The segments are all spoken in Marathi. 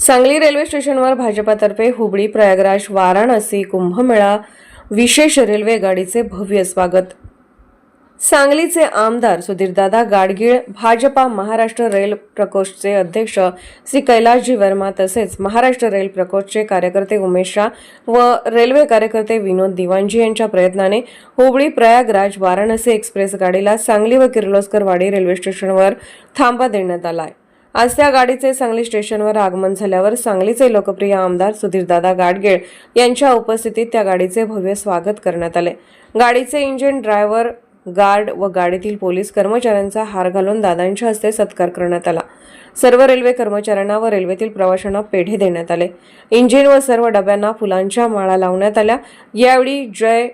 सांगली रेल्वे स्टेशनवर भाजपातर्फे हुबळी प्रयागराज वाराणसी कुंभमेळा विशेष रेल्वे गाडीचे भव्य स्वागत. सांगलीचे आमदार सुधीरदादा गाडगीळ भाजपा महाराष्ट्र रेल प्रकोष्ठचे अध्यक्ष श्री कैलासजी वर्मा तसेच महाराष्ट्र रेल प्रकोष्ठचे कार्यकर्ते उमेश शाह व रेल्वे कार्यकर्ते विनोद दिवाणजी यांच्या प्रयत्नाने हुबळी प्रयागराज वाराणसी एक्सप्रेस गाडीला सांगली व किर्लोस्कर वाडी रेल्वे स्टेशनवर थांबा देण्यात आला आहे. आज त्या गाडीचे सांगली स्टेशनवर आगमन झाल्यावर सांगलीचे लोकप्रिय आमदार सुधीरदादा गाडगेळ यांच्या उपस्थितीत त्या गाडीचे भव्य स्वागत करण्यात आले. गाडीचे इंजिन ड्रायव्हर गार्ड व गाडीतील पोलीस कर्मचाऱ्यांचा हार घालून दादांच्या हस्ते सत्कार करण्यात आला. सर्व रेल्वे कर्मचाऱ्यांना व रेल्वेतील प्रवाशांना पेढे देण्यात आले. इंजिन व सर्व डब्यांना फुलांच्या माळा लावण्यात आल्या. यावेळी जय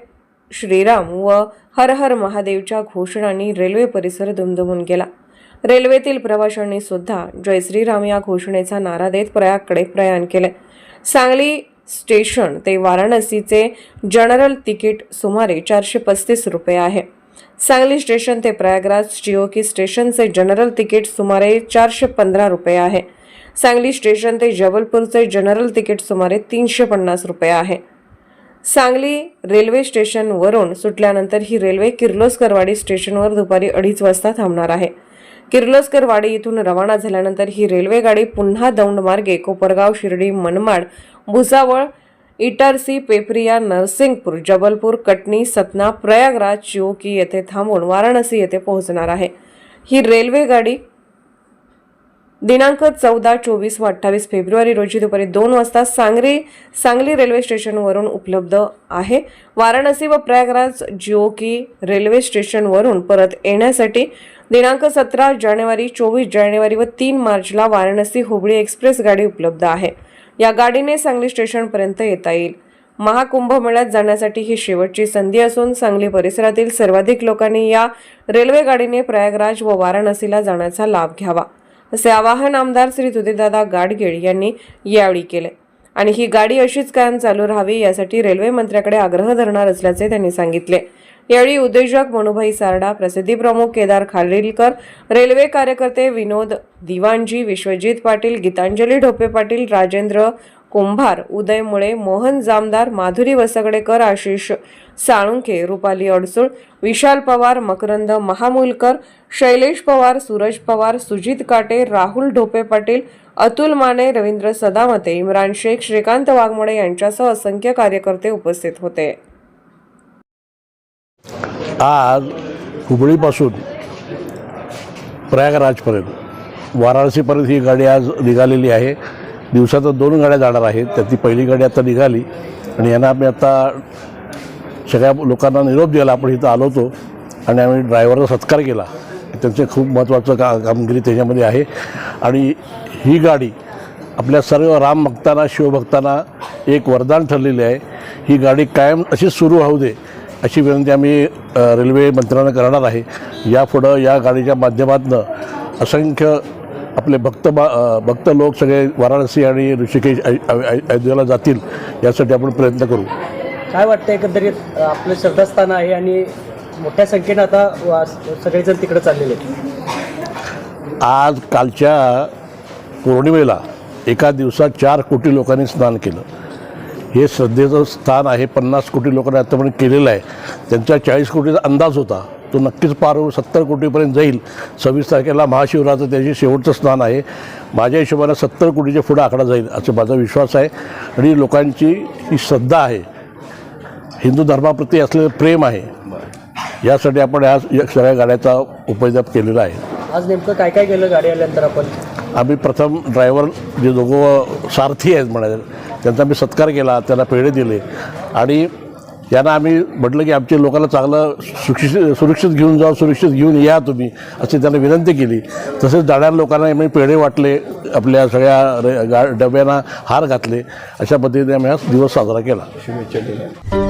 श्रीराम व हर हर महादेवच्या घोषणांनी रेल्वे परिसर दुमदुमून गेला. रेल्वेतील प्रवाशांनी सुद्धा जय श्रीराम या घोषणेचा नारा देत प्रयागकडे प्रयाण केले. सांगली स्टेशन ते वाराणसीचे जनरल तिकीट सुमारे चारशे पस्तीस रुपये आहे. सांगली स्टेशन ते प्रयागराज चिओकी स्टेशनचे जनरल तिकीट सुमारे चारशे पंधरा रुपये आहे. सांगली स्टेशन ते जबलपूरचे जनरल तिकीट सुमारे तीनशे पन्नास रुपये आहे. सांगली रेल्वे स्टेशनवरून सुटल्यानंतर ही रेल्वे किर्लोस्करवाडी स्टेशनवर दुपारी अडीच वाजता थांबणार आहे. किर्लोस्करवाडी इथून रवाना झाल्यानंतर ही रेल्वेगाडी पुन्हा दौंड मार्गे कोपरगाव शिर्डी मनमाड भुसावळ इटारसी पेपरिया नरसिंगपूर जबलपूर कटनी सतना प्रयागराज चिओकी येथे थांबून वाराणसी येथे पोहोचणार आहे. ही रेल्वेगाडी दिनांक चौदा चोवीस व अठ्ठावीस फेब्रुवारी रोजी दुपारी दोन वाजता सांगली सांगली रेल्वे स्टेशनवरून उपलब्ध आहे. वाराणसी व प्रयागराज जिओकी रेल्वे स्टेशनवरून परत येण्यासाठी दिनांक सतरा जानेवारी चोवीस जानेवारी व तीन मार्चला वाराणसी हुबळी एक्सप्रेस गाडी उपलब्ध आहे. या गाडीने सांगली स्टेशनपर्यंत येता येईल. महाकुंभमेळ्यात जाण्यासाठी ही शेवटची संधी असून सांगली परिसरातील सर्वाधिक लोकांनी या रेल्वे गाडीने प्रयागराज व वाराणसीला जाण्याचा लाभ घ्यावा. असे आवाहन आमदार श्री सुधीरदादा गाडगीळ यांनी यावेळी केले. आणि ही गाडी अशीच कायम चालू राहावी यासाठी रेल्वे मंत्र्याकडे आग्रह धरणार असल्याचे त्यांनी सांगितले. यावेळी उद्योजक मनुभाई सारडा प्रसिद्धी प्रमुख केदार खालीलकर रेल्वे कार्यकर्ते विनोद दिवाणजी विश्वजित पाटील गीतांजली ढोपे पाटील राजेंद्र कुंभार उदय मुळे मोहन जामदार माधुरी वसगडेकर आशिष साळुंखे रुपाली अडसूळ विशाल पवार मकरंद महामुलकर शैलेश पवार सूरज पवार सुजित काटे राहुल ढोपे पाटील अतुल माने रवींद्र सदामते इम्रान शेख श्रीकांत वाघमोडे यांच्यासह असंख्य कार्यकर्ते उपस्थित होते. आज हुबळीपासून प्रयागराजपर्यंत वाराणसीपर्यंत ही गाडी आज निघालेली आहे. दिवसात दोन गाड्या जाणार आहेत त्यातली पहिली गाडी आता निघाली. आणि यांना आम्ही आता सगळ्या लोकांना निरोप दिला आपण इथं आलो होतो. आणि आम्ही ड्रायव्हरचा सत्कार केला. त्यांचे खूप महत्त्वाचं का कामगिरी त्याच्यामध्ये आहे. आणि ही गाडी आपल्या सर्व राम भक्तांना शिवभक्तांना एक वरदान ठरलेली आहे. ही गाडी कायम अशीच सुरू राहू दे अशी विनंती आम्ही रेल्वे मंत्र्यांना करणार आहे. यापुढं या गाडीच्या माध्यमातून असंख्य आपले भक्त बा भक्त लोक सगळे वाराणसी आणि ऋषिकेश अय- अय- अय- अयोध्येला जातील यासाठी आपण प्रयत्न करू. काय वाटतं एकंदरीत आपलं श्रद्धास्थान आहे आणि मोठ्या संख्येनं आता सगळेजण तिकडे चाललेले आहेत? आज कालच्या पौर्णिमेला एका दिवसात चार कोटी लोकांनी स्नान केलं. हे श्रद्धेचं स्थान आहे पन्नास कोटी लोकांनी आतापर्यंत केलेलं आहे. त्यांचा चाळीस कोटीचा अंदाज होता. तो नक्कीच पार सत्तर कोटीपर्यंत जाईल. सव्वीस तारखेला महाशिवरात्र त्याचे शेवटचं स्नान आहे. माझ्या हिशोबानं सत्तर कोटीच्या पुढे आकडा जाईल असं माझा विश्वास आहे. आणि लोकांची ही श्रद्धा आहे. हिंदू धर्माप्रती असलेलं प्रेम आहे. यासाठी आपण या या सगळ्या गाड्याचा उपयोग केलेला आहे. आज नेमकं काय काय केलं गाडी आल्यानंतर आपण? आम्ही प्रथम ड्रायव्हर जे दोघं सारथी आहेत म्हणायचं त्यांचा आम्ही सत्कार केला त्यांना पेढे दिले. आणि यांना आम्ही म्हटलं की आमच्या लोकांना चांगलं सुरक्षित सुरक्षित घेऊन जा सुरक्षित घेऊन या तुम्ही अशी त्यांना विनंती केली. तसेच जाणाऱ्या लोकांना आम्ही पेढे वाटले आपल्या सगळ्या रे गा डब्यांना हार घातले. अशा पद्धतीने आम्ही हा दिवस साजरा केला.